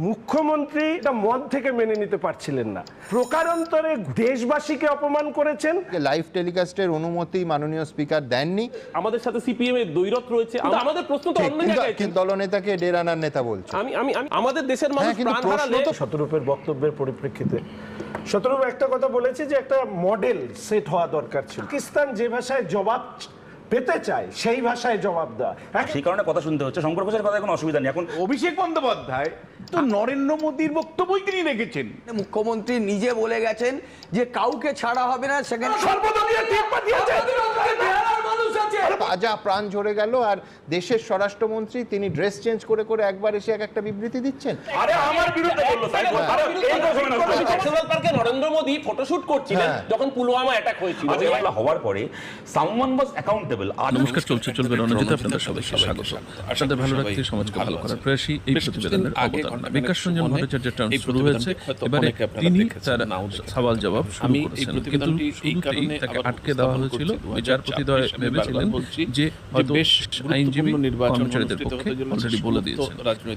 মুখ্যমন্ত্রী এটা মন থেকে মেনে নিতে পারছিলেন না। প্রকারান্তরে দেশবাসীকে অপমান করেছেন। লাইভ টেলিকাস্টের অনুমতি মাননীয় স্পিকার দেননি। আমাদের সাথে সিপিএম এর রয়েছে। আমাদের প্রশ্ন তো অন্য জায়গায় কিন্তু দলনেতাকে ডের আনার নেতা বলছে। আমি আমি আমি- আমাদের দেশের মানুষ হ্যাঁ, প্রাণ হারালে শতরূপের বক্তব্যের পরিপ্রেক্ষিতে। শতরূপ একটা কথা বলেছে যে একটা মডেল সেট হওয়া দরকার ছিল। পাকিস্তান যে ভাষায় জবাব পেতে চায় সেই ভাষায় জবাব দেওয়া। সেই কারণে কথা শুনতে হচ্ছে। শঙ্কর ঘোষের কথা কোনো অসুবিধা নেই। এখন অভিষেক বন্দ্যোপাধ্যায় তো নরেন্দ্র মোদীর বক্তব্যই তিনি রেখেছেন। মুখ্যমন্ত্রী নিজে বলে গেছেন যে কাউকে ছাড়া হবে না সেখানে সর্বদলীয় তাজা প্রাণ ঝরে গেল আর দেশের স্বরাষ্ট্রমন্ত্রী তিনি ড্রেস চেঞ্জ করে করে একবার এসে এক একটা বিবৃতি দিচ্ছেন। আরে আমার বিরুদ্ধে? হ্যাঁ। হয়েছে। ন্যাশনাল পার্কে নরেন্দ্র মোদী ফটোশুট করছিলেন হ্যাঁ। যখন পুলওয়ামা অ্যাটাক হয়েছিল। আজকে এগুলো হওয়ার পরে সামওয়ান ওয়াজ অ্যাকাউন্টেবল আর নমস্কার চলছে চলবে রণজিৎ আপনাদের সবাইকে স্বাগত। আপনাদের ভালো রাখতে সমাজকে ভালো করার। প্রয়াসী এই প্রতিবেদনের অবতারণা বিকাশ রঞ্জন ভট্টাচার্যের টার্ম শুরু হয়েছে। এবারে তিনি তার সওয়াল জবাব শুরু করেছেন। কিন্তু শুরুতেই তাকে আটকে দেওয়া হয়েছিল। বিচারপতিদ্বয় ভেবেছিলেন যে হয়তো আইনজীবী কর্মচারীদের পক্ষে অলরেডি বলে দিয়েছেন।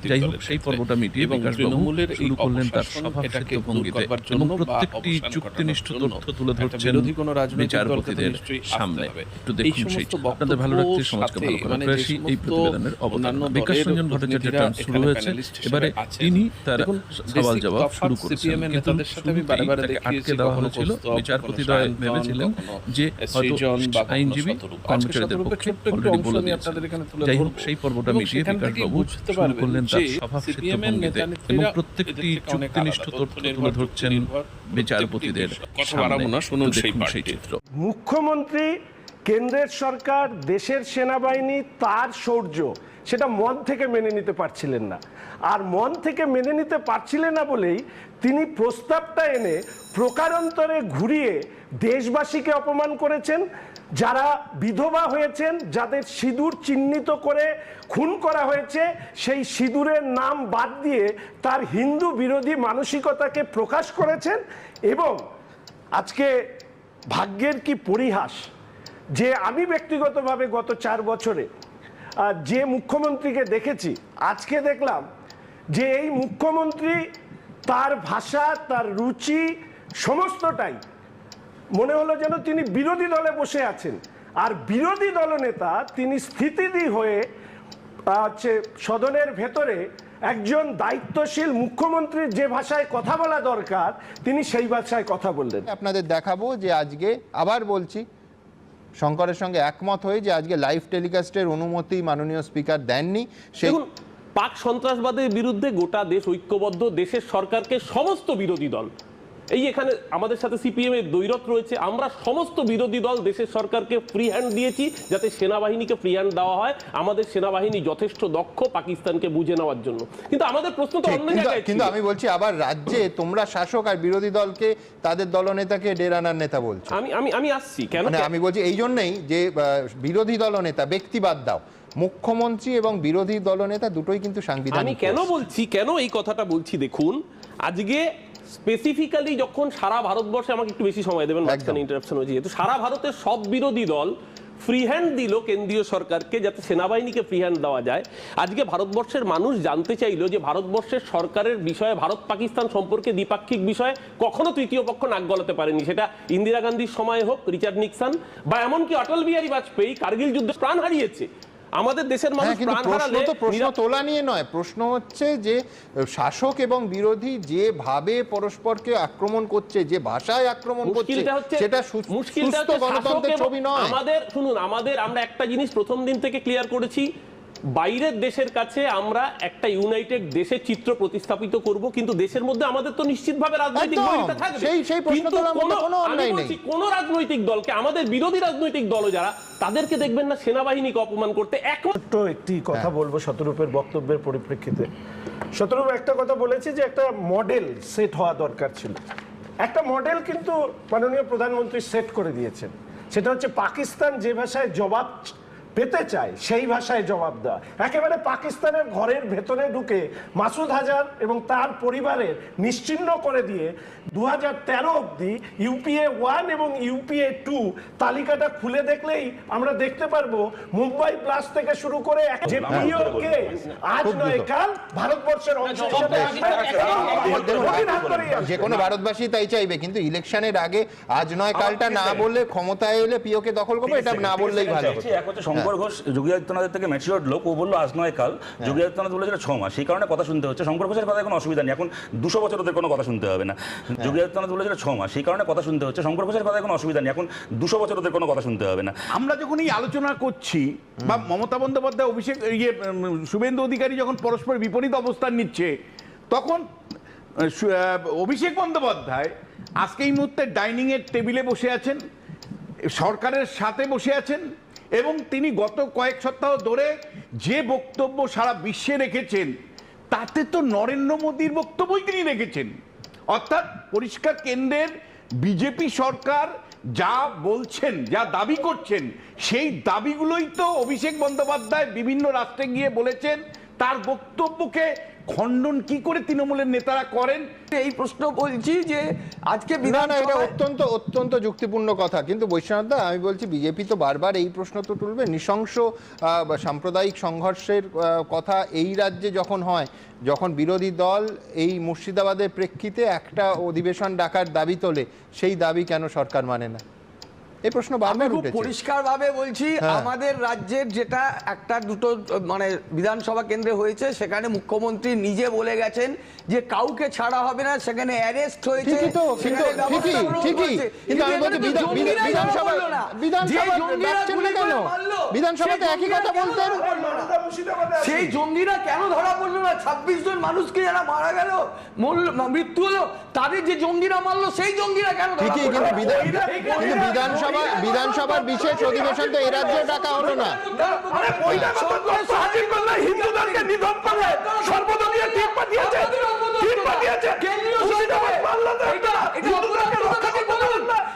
যাই হোক সেই পর্বটা মিটিয়ে বিকাশ বাবু শুরু করলেন তার স্বভাবসিদ্ধ ভঙ্গিতে। এবং প্রত্যেকটি চুক্তিনিষ্ঠ তথ্য তুলে ধরছেন বিচারপতিদের সামনে। একটু দেখুন সেই আপনাদের ভালো রাখতে সমাজকে ভালো করার প্রয়াসী এই প্রতিবেদনের অবতারণা। বিকাশ রঞ্জন ভট্টাচার্যের টার্ম শুরু হয়েছে। এবারে তিনি তার সওয়াল জবাব শুরু করেছেন। কিন্তু তাকে আটকে দেওয়া হয়েছিল। বিচারপতিদ্বয় ভেবেছিলেন যে হয়তো আইনজীবী পক্ষে অলরেডি বলে যাই হোক সেই পর্বটা মিটিয়ে বিকাশ বাবু শুরু করলেন তার এবং প্রত্যেকটি চুক্তিনিষ্ঠ তথ্য তুলে ধরছেন বিচারপতিদের সামনে। শুনুন সেই চিত্র। মুখ্যমন্ত্রী কেন্দ্রের সরকার দেশের সেনাবাহিনী তার শৌর্য। সেটা মন থেকে মেনে নিতে পারছিলেন না। আর মন থেকে মেনে নিতে পারছিলেন না বলেই তিনি প্রস্তাবটা এনে প্রকারান্তরে ঘুরিয়ে দেশবাসীকে অপমান করেছেন, যারা বিধবা হয়েছেন, যাদের সিঁদুর চিহ্নিত করে খুন করা হয়েছে, সেই সিঁদুরের নাম বাদ দিয়ে তার হিন্দু বিরোধী মানসিকতাকে প্রকাশ করেছেন এবং আজকে ভাগ্যের কি পরিহাস, যে আমি ব্যক্তিগতভাবে গত চার বছরে যে মুখ্যমন্ত্রীকে দেখেছি, আজকে দেখলাম যে এই মুখ্যমন্ত্রী তার ভাষা, তার রুচি সমস্তটাই মনে হলো যেন তিনি বিরোধী দলে বসে আছেন। আর বিরোধী দলনেতা তিনি স্থিতিদি হয়ে হচ্ছে সদনের ভেতরে একজন দায়িত্বশীল মুখ্যমন্ত্রীর যে ভাষায় কথা বলা দরকার, তিনি সেই ভাষায় কথা বললেন। আপনাদের দেখাবো যে আজকে আবার বলছি শঙ্করের সঙ্গে একমত হয়ে যে আজকে লাইভ টেলিকাস্টের অনুমতি মাননীয় স্পিকার দেননি, সেই পাক সন্ত্রাসবাদের বিরুদ্ধে গোটা দেশ ঐক্যবদ্ধ, দেশের সরকারকে সমস্ত বিরোধী দল এই এখানে আমাদের সাথে সিপিএম এর দৈরত রয়েছে আমরা সমস্ত বিরোধী দল দেশের সরকারকে ফ্রি হ্যান্ড দিয়েছি যাতে সেনাবাহিনীকে ফ্রি হ্যান্ড দেওয়া হয় আমাদের সেনাবাহিনী যথেষ্ট দক্ষ পাকিস্তানকে বুঝে নেওয়ার জন্য। কিন্তু আমাদের প্রশ্ন তো অন্য কিন্তু- জায়গায় কিন্তু আমি বলছি আবার রাজ্যে তোমরা শাসক আর বিরোধী দলকে তাদের দলনেতাকে ডের আনার নেতা বলছো। আমি আমি আমি আসছি কেন মানে আমি বলছি এই জন্যই যে বিরোধী দলনেতা ব্যক্তিবাদ দাও। মুখ্যমন্ত্রী এবং বিরোধী দলনেতা দুটোই কিন্তু সাংবিধানিক আমি কেন বলছি কেন এই কথাটা বলছি দেখুন আজকে স্পেসিফিক্যালি যখন সারা ভারতবর্ষে আমাকে একটু বেশি সময় দেবেন মাঝখানে ইন্টারাপশন হয়েছে যেহেতু সারা ভারতের সব বিরোধী দল ফ্রি হ্যান্ড দিল কেন্দ্রীয় সরকারকে যাতে সেনাবাহিনীকে ফ্রি হ্যান্ড দেওয়া যায়। আজকে ভারতবর্ষের মানুষ জানতে চাইলো যে ভারতবর্ষের সরকারের বিষয়ে ভারত পাকিস্তান সম্পর্কে দ্বিপাক্ষিক বিষয়ে কখনো তৃতীয় পক্ষ নাক গলাতে পারেনি। সেটা ইন্দিরা গান্ধীর সময় হোক রিচার্ড নিক্সন বা এমনকি অটল বিহারী বাজপেয়ী কার্গিল যুদ্ধে প্রাণ হারিয়েছে। আমাদের দেশের মানুষ হ্যাঁ প্রাণ প্রশ্ন হারালে প্রশ্ন তোলা নিয়ে নয়। প্রশ্ন হচ্ছে যে শাসক এবং বিরোধী যেভাবে পরস্পরকে আক্রমণ করছে যে ভাষায় আক্রমণ করছে সেটা সুস্থ গণতন্ত্রের ছবি নয়। আমাদের শুনুন আমাদের আমরা একটা জিনিস প্রথম দিন থেকে ক্লিয়ার করেছি। বাইরের দেশের কাছে আমরা একটা ইউনাইটেড দেশের চিত্র প্রতিস্থাপিত করব কিন্তু দেশের মধ্যে আমাদের তো নিশ্চিতভাবে রাজনৈতিক একদম। থাকবে। সেই- সেই প্রশ্ন কিন্তু কোনো- রাজনৈতিক দলকে আমাদের বিরোধী রাজনৈতিক দল যারা তাদেরকে দেখবেন না সেনাবাহিনীকে অপমান করতে একমাত্র একটি কথা বলব শতরূপের বক্তব্যের পরিপ্রেক্ষিতে। শতরূপ একটা কথা বলেছে যে একটা মডেল সেট হওয়া দরকার ছিল। একটা মডেল কিন্তু মাননীয় প্রধানমন্ত্রী সেট করে দিয়েছেন। সেটা হচ্ছে পাকিস্তান যে ভাষায় জবাব পেতে চায় সেই ভাষায় জবাব দেওয়া একেবারে পাকিস্তানের ঘরের ভেতরে ঢুকে মাসুদ হাজার এবং তার পরিবারের নিশ্চিহ্ন করে দিয়ে দু হাজার তেরো অব্দি ইউপিএ ওয়ান এবং ইউপিএ টু তালিকাটা খুলে দেখলেই আমরা দেখতে পারব মুম্বাই প্লাস থেকে শুরু করে যে পিওকে আজ নয় কাল ভারতবর্ষের অংশ। যে কোনো ভারতবাসী তাই চাইবে কিন্তু ইলেকশনের আগে আজ নয় কালটা না বললে ক্ষমতায় এলে পিওকে দখল করব এটা না বললেই ভালো। শঙ্কর ঘোষ যোগী আদিত্যনাথের থেকে ম্যাচিওর্ড লোক ও বলল আজ নয় কাল। যোগী আদিত্যনাথ বলে ছ মাস। সেই কারণে কথা শুনতে হচ্ছে। শঙ্কর ঘোষের কথা কোনো অসুবিধা নেই। এখন দুশো বছর ওদের কোনো কথা শুনতে হবে না। যোগী আদিত্যনাথ বলে ছ মাস। সেই কারণে কথা শুনতে হচ্ছে। শঙ্কর ঘোষের কথা কোনো অসুবিধা নেই। এখন দুশো বছর ওদের কোনো কথা শুনতে হবে না। আমরা যখন এই আলোচনা করছি বা মমতা বন্দ্যোপাধ্যায় অভিষেক ইয়ে শুভেন্দু অধিকারী যখন পরস্পর বিপরীত অবস্থান নিচ্ছে তখন অভিষেক বন্দ্যোপাধ্যায় আজকে এই মুহূর্তে ডাইনিং এর টেবিলে বসে আছেন। সরকারের সাথে বসে আছেন এবং তিনি গত কয়েক সপ্তাহ ধরে যে বক্তব্য সারা বিশ্বে রেখেছেন, তাতে তো নরেন্দ্র মোদীর বক্তব্যই তিনি রেখেছেন। অর্থাৎ পরিষ্কার কেন্দ্রের বিজেপি সরকার যা বলছেন, যা দাবি করছেন, সেই দাবিগুলোই তো অভিষেক বন্দ্যোপাধ্যায় বিভিন্ন রাষ্ট্রে গিয়ে বলেছেন তার বক্তব্যকে খণ্ডন কি করে তৃণমূলের নেতারা করেন? এই প্রশ্ন বলছি যে আজকে বিধান এটা অত্যন্ত অত্যন্ত যুক্তিপূর্ণ কথা। কিন্তু বৈশ্বনাথ দা আমি বলছি বিজেপি তো বারবার এই প্রশ্ন তো তুলবে। নৃশংস সাম্প্রদায়িক সংঘর্ষের কথা এই রাজ্যে যখন হয় যখন বিরোধী দল এই মুর্শিদাবাদের প্রেক্ষিতে একটা অধিবেশন ডাকার দাবি তোলে সেই দাবি কেন সরকার মানে না? এই প্রশ্ন বারবার খুব উঠেছে। পরিষ্কার বলছি হ্যাঁ। আমাদের রাজ্যের যেটা একটা দুটো মানে বিধানসভা কেন্দ্রে হয়েছে সেখানে মুখ্যমন্ত্রী নিজে বলে গেছেন যে কাউকে ছাড়া হবে না সেখানে অ্যারেস্ট হয়েছে বিধানসভাতে একই কথা বলতেন। সেই জঙ্গিরা কেন ধরা পড়ল না? ছাব্বিশ জন মানুষকে যারা মারা গেল মৃত্যু হলো তাদের যে জঙ্গিরা মারলো সেই জঙ্গিরা কেন ঠিকই কিন্তু বিধানসভা বিধানসভার বিশেষ অধিবেশন তো এই রাজ্যেও ডাকা হলো না। আরে বইটা কত তথ্য হাজির করলে হিন্দুদেরকে নিধন করে সর্বদলীয় টিম পাঠিয়েছে। টিম পাঠিয়েছে। কেন্দ্রীয় সরকার। হিন্দুদেরকে রক্ষা করতে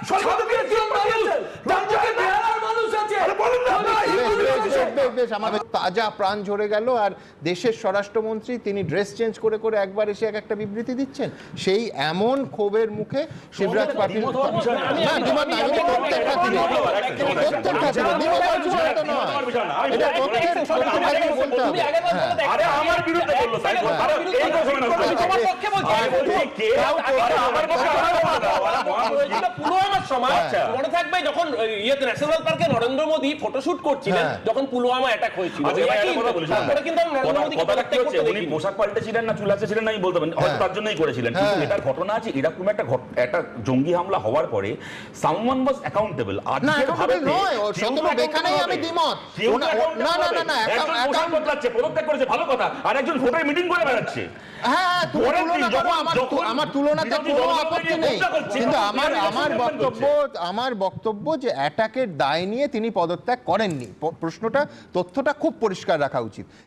সর্বদলীয় টিম পাঠিয়েছে তার মধ্যে বেহালার মানুষ আছে আরে বলুন না আপনারা বেশ, হিন্দু বেশ, বিরোধী বেশ, আমাদের তাজা প্রাণ ঝরে গেল আর দেশের স্বরাষ্ট্রমন্ত্রী তিনি ড্রেস চেঞ্জ করে করে একবার এসে এক একটা বিবৃতি দিচ্ছেন সেই এমন ক্ষোভের মুখে শিবরাজ পাটিল হ্যাঁ পুলওয়ামার সময় আচ্ছা। মনে থাকবে যখন ন্যাশনাল পার্কে নরেন্দ্র মোদী ফটোশুট করছিলেন হ্যাঁ। যখন পুলওয়ামা অ্যাটাক হয়েছিল। এবার একই একটা কথা বলি, তারপরে কিন্তু আমি নরেন্দ্র কথা- মোদীকে কথাটা কি পদত্যাগ হচ্ছে, করতে উনি পোশাক পাল্টেছিলেন না চুল আঁচড়েছিলেন না আমি বলতে পারি হয়তো তার জন্যই করেছিলেন। কিন্তু। এটার ঘটনা আছে এরকম একটা একটা জঙ্গি হামলা হওয়ার পরে সামওয়ান ওয়াজ অ্যাকাউন্টেবল না, নয়, ও এখানেই আমি দ্বিমত। না, না, না, না, একজন বদলাচ্ছে পদত্যাগ করেছে ভালো কথা। আর একজন ভোটের মিটিং করে বেড়াচ্ছে। হ্যাঁ তুমি পরের দিন তুলনা করো যখন- আমার তুলনাতে কোনো আপত্তি নেই। কিন্তু আমার তিনি আমার বক্তব্য আমার বক্তব্য যে অ্যাটাকের দায় নিয়ে তিনি পদত্যাগ করেননি। প্রশ্নটা তথ্যটা খুব পরিষ্কার রাখা উচিত।